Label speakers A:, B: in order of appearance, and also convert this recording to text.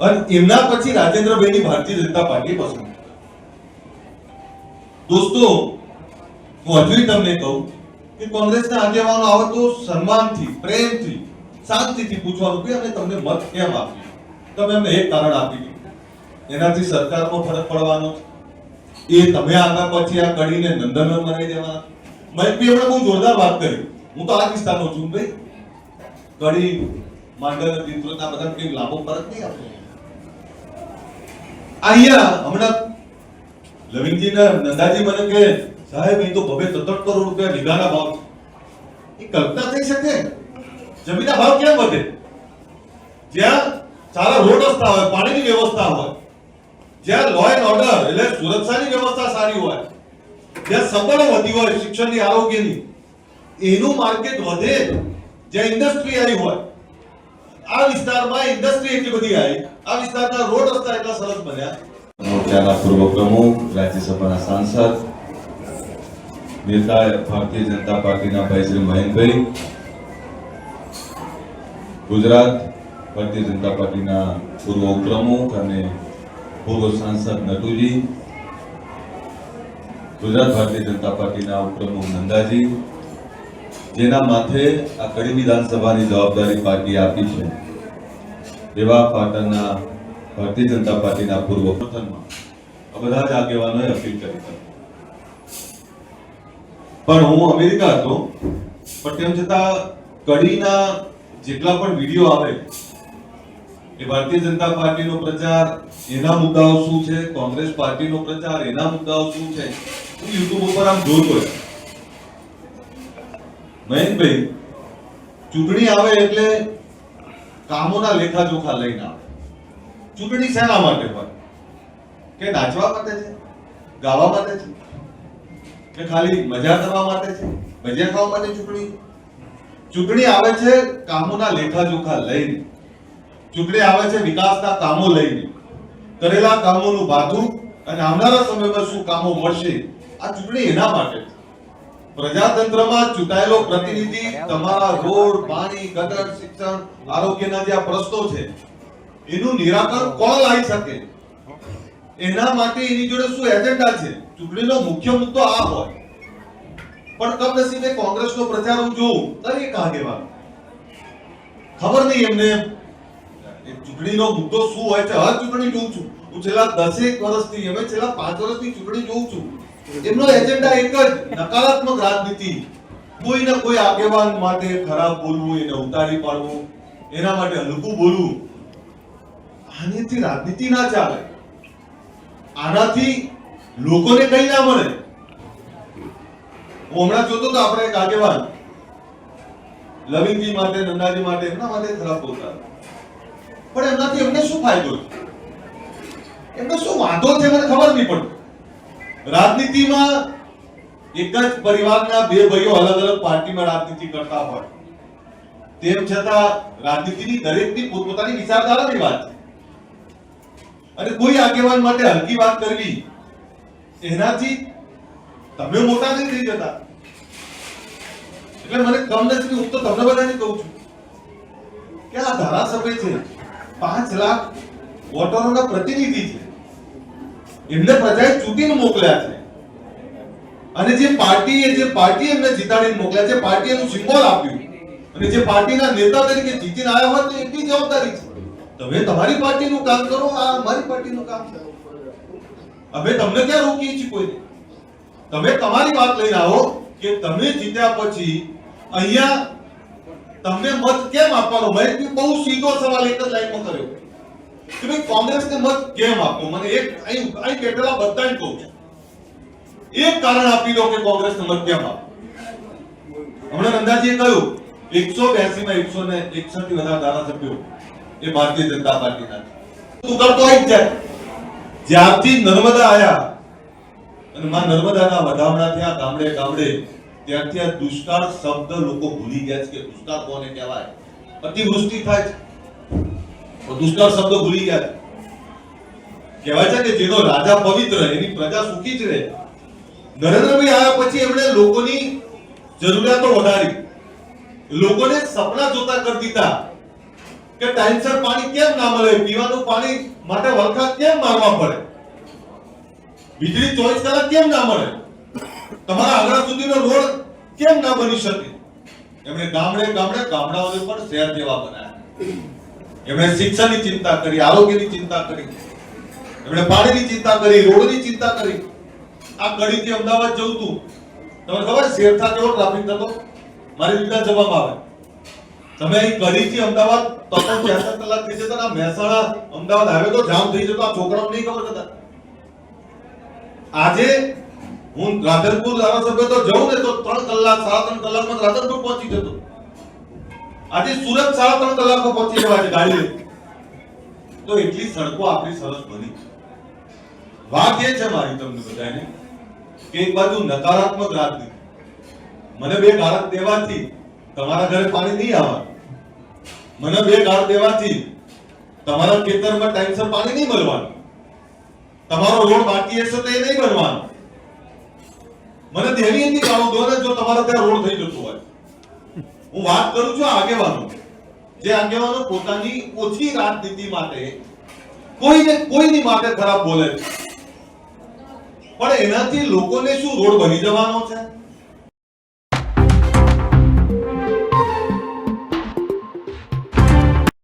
A: અને એમના પછી રાજેન્દ્રભાઈની ભારતીય જનતા પાર્ટી પસંદ. દોસ્તો, હું હજુ તમને કહું કે કોંગ્રેસના આગેવાનો આવે તો સન્માનથી, પ્રેમથી, શાંતિથી પૂછવાનું કે અમે તમને મત કેમ આપ્યું? તમે અમને એક કારણ આપી એનાથી સરકારનો ફરક પડવાનો એ તમે આગળ પછી આ કડીને નંદનવન બનાવી દેવાના. મહેકભાઈ હમણાં બહુ જોરદાર વાત કરી. હું તો આ વિસ્તારનો છું ભાઈ. કડી, માંડલ વિસ્તૃતના બધા કઈ લાભો, ફરક નહીં આપતો. અહીંયા હમણાં લવિંગજીના નંદાજી મને કે સાહેબ, એ તો ભવે સત્તર કરોડ રૂપિયા લીધાના ભાવ છે." એ કલ્પના થઈ શકે? જમીનના ભાવ કેમ વધે? જ્યાં સારા રોડ રસ્તા હોય, પાણીની વ્યવસ્થા હોય. જ્યાં લો એન્ડ ઓર્ડર એટલે સુરક્ષાની વ્યવસ્થા સારી હોય, જ્યાં સંબળો વધી હોય, શિક્ષણની, આરોગ્યની, એનું માર્કેટ વધે, જ્યાં ઇન્ડસ્ટ્રી આવી હોય. આ વિસ્તારમાં ઇન્ડસ્ટ્રી એટલી બધી આવી આ વિસ્તારના રોડ રસ્તા એટલા સરસ બન્યા. મોરચાના પૂર્વ પ્રમુખ, રાજ્યસભાના સાંસદ નેતા ભારતીય જનતા પાર્ટીના ભાઈ શ્રી મહેનભાઈ, ગુજરાત ભારતીય જનતા પાર્ટીના પૂર્વ ઉપપ્રમુખ અને પૂર્વ સાંસદ નટુજી, ગુજરાત ભારતીય જનતા પાર્ટીના ઉપપ્રમુખ નંદાજી, જેના માથે આ કડી વિધાનસભાની જવાબદારી પાર્ટી આપી છે, એવા પાટણના ભારતીય જનતા પાર્ટીના પૂર્વ પ્રથમમાં બધા જ આગેવાનોએ અપીલ કરી પણ હું અમેરિકા હતો, પણ તેમ છતાં કડીના જેટલા પણ વીડિયો આવે કે ભારતીય જનતા પાર્ટીનો પ્રચાર, એના મુદ્દાઓ શું છે? કોંગ્રેસ પાર્ટીનો પ્રચાર, એના મુદ્દાઓ શું છે? હું યુટ્યુબ ઉપર આમ જોતો. મહેશભાઈ ચૂંટણી આવે એટલે કામોના લેખાજોખા લઈને આવે. ચૂંટણી શેના માટે હોય? કે નાચવા માટે છે? ગાવા માટે છે? કે ખાલી મજા કરવા માટે છે? મજા ખાવા માટે ચૂંટણી? ચૂંટણી આવે છે કામોના લેખાજોખા લઈને. ચૂંટણી આવે છે વિકાસના કામો લઈને. કરેલા કામોનું બાધું અને આવનારા સમયમાં શું કામો મળશે? આ ચૂંટણી એના માટે પ્રજાતંત્રમાં ચૂંટાયેલો પ્રતિનિધિ તમારા રોડ, પાણી, ગટર, શિક્ષણ, આરોગ્યના જે પ્રશ્નો છે, એનું નિરાકરણ કોણ લાવી શકે? એના માટે એની જોડે શું એજન્ડા છે? ચૂંટણીનો મુખ્ય મુદ્દો આ હોય. પણ કમનસીબે કોંગ્રેસનો પ્રચાર હું જોઉં દરેક આગેવાન ખબર નહીં એમને ચૂંટણીનો મુદ્દો શું હોય છે? હર ચૂંટણી જોઉં છું. હું છેલ્લા દસેક વર્ષથી અમે છેલ્લા પાંચ વર્ષથી ચૂંટણી જોઉં છું. એમનો એજન્ડા એક જ, નકારાત્મક રાજનીતિ. કોઈ ને કોઈ આગેવાન માટે ખરાબ બોલવું, એને ઉતારી પાડવું, એના માટે હલકું બોલવું. આનાથી રાજનીતિ ના ચાલે. આનાથી લોકોને કઈ ના મળે. હું હમણાં જોતો તો આપણે એક આગેવાન. લવિંગજી માટે, નંદાજી માટે, એમના માટે ખરાબ બોલતા હતા. પણ એમનાથી એમને શું ફાયદો એમને શું વાંધો છે મને ખબર નહીં પડતી. રાજનીતિમાં એક જ પરિવારના બે ભાઈઓ અલગ અલગ પાર્ટીમાં રાજનીતિ કરતા હોય. તેમ છતાં રાજનીતિની દરેકની પોતપોતાની વિચારધારાની વાત છે. અને કોઈ આગેવાન માટે હલકી વાત કરવી, એનાથી તમે મોટા નહીં થઈ જતા. એટલે મને કમનસીબી હું તો તમને બધાને કહું છું કે આ ધારાસભ્ય છે પાંચ લાખ વોટરોના પ્રતિનિધિ છે. એમને પ્રજાએ ચૂંટીને મોકલ્યા છે. અને જે પાર્ટીએ, જે પાર્ટી એમને જીતાડીને મોકલ્યા છે પાર્ટી એનું સિમ્બોલ આપ્યું. અને જે પાર્ટીના નેતા તરીકે જીતીને આવ્યા હોય તો એટલી જવાબદારી છે. તમે તમારી પાર્ટીનું કામ કરો, આ અમારી પાર્ટીનું કામ છે. અમે તમને ક્યાં રોકીએ છીએ કોઈને? તમે તમારી વાત લઈને આવો કે તમે જીત્યા પછી અહીંયા તમને મત કેમ આપવાનો? મેં તું બહુ સીધો સવાલ એક જ લાઈનમાં કર્યો. કે ભાઈ કોંગ્રેસને મત કેમ આપવો? મને એક અહીં અહીં બેઠેલા બધાને કહું એક કારણ આપી દો કે કોંગ્રેસને મત કેમ આપવો. હમણાં નંદાજીએ કહ્યું, એકસો બ્યાસી માં એકસો ને એકસઠથી વધારે ધારાસભ્યો એ ભારતીય જનતા પાર્ટીના. તું કરતો આવી જાય. જ્યારથી નર્મદા આયા, અને માં નર્મદાના વધામણા થયા, ગામડે ગામડે ત્યારથી આ દુષ્કાળ શબ્દ લોકો ભૂલી ગયા છે કે દુષ્કાળ કોને કહેવાય? અતિવૃષ્ટિ થાય છે. દુષ્કાળ શબ્દ ભૂલી ગયા છે. કહેવાય છે કે જેનો રાજા પવિત્ર, એની પ્રજા સુખી જ રહે. નરેન્દ્રભાઈ આવ્યા પછી એમણે લોકોની જરૂરિયાતો વધારી. લોકોને સપના જોતા કરી દીધા કે ટાઈમસર પાણી કેમ ના મળે? પીવાનું પાણી માટે વરખા કેમ મારવા પડે? વીજળી ચોવીસ કલાક કેમ ના મળે? તમારા આગળ સુધીનો રોડ કેમ ના બની શકે? એમણે ગામડે ગામડે ગામડાઓને પણ શહેર જેવા બનાવ્યા. એમણે શિક્ષણની ચિંતા કરી, આરોગ્યની ચિંતા કરી. એમણે પાણીની ચિંતા કરી, રોડની ચિંતા કરી. આ કડીથી અમદાવાદ જવું તું તમને ખબર શેરથા કેવો ટ્રાફિક થતો? મારી જવામાં આવે. તમે અહીં કડીથી અમદાવાદ, તો પણ છેસઠ કલાક થઈ જતા મહેસાણા અમદાવાદ હાઈવે તો જામ થઈ જતો આ છોકરાઓને નહીં ખબર કદાચ. આજે હું રાધનપુર ધારાસભ્ય તો જઉં ને તો ત્રણ કલાક, સાડા ત્રણ કલાકમાં રાધનપુર પહોંચી જતો. આજે સુરત સાડા ત્રણ કલાકમાં પહોંચી જવાય છે ગાડી તો એટલી સડકો આપણી સરસ બની. વાત એ છે મારી તમને બધાને કે એક બાજુ નકારાત્મક રાજનીતિ મને બે ગાળક દેવાથી તમારા ઘરે પાણી નહીં આવવાનું. મને બે ગાળ દેવાથી તમારા ખેતરમાં ટાઈમસર પાણી નહીં મળવાનું. તમારો રોડ બાકી હશે તો એ નહીં બનવાનો. મને દેવી એની ગાળો દો ને, જો તમારે ત્યાં રોડ થઈ જતો હોય. હું વાત કરું છું આગેવાનો જે આગેવાનો પોતાની ઓછી રાજનીતિ માટે, કોઈને, કોઈની માટે ખરાબ બોલે છે. પણ એનાથી લોકોને શું રોડ બની જવાનો છે?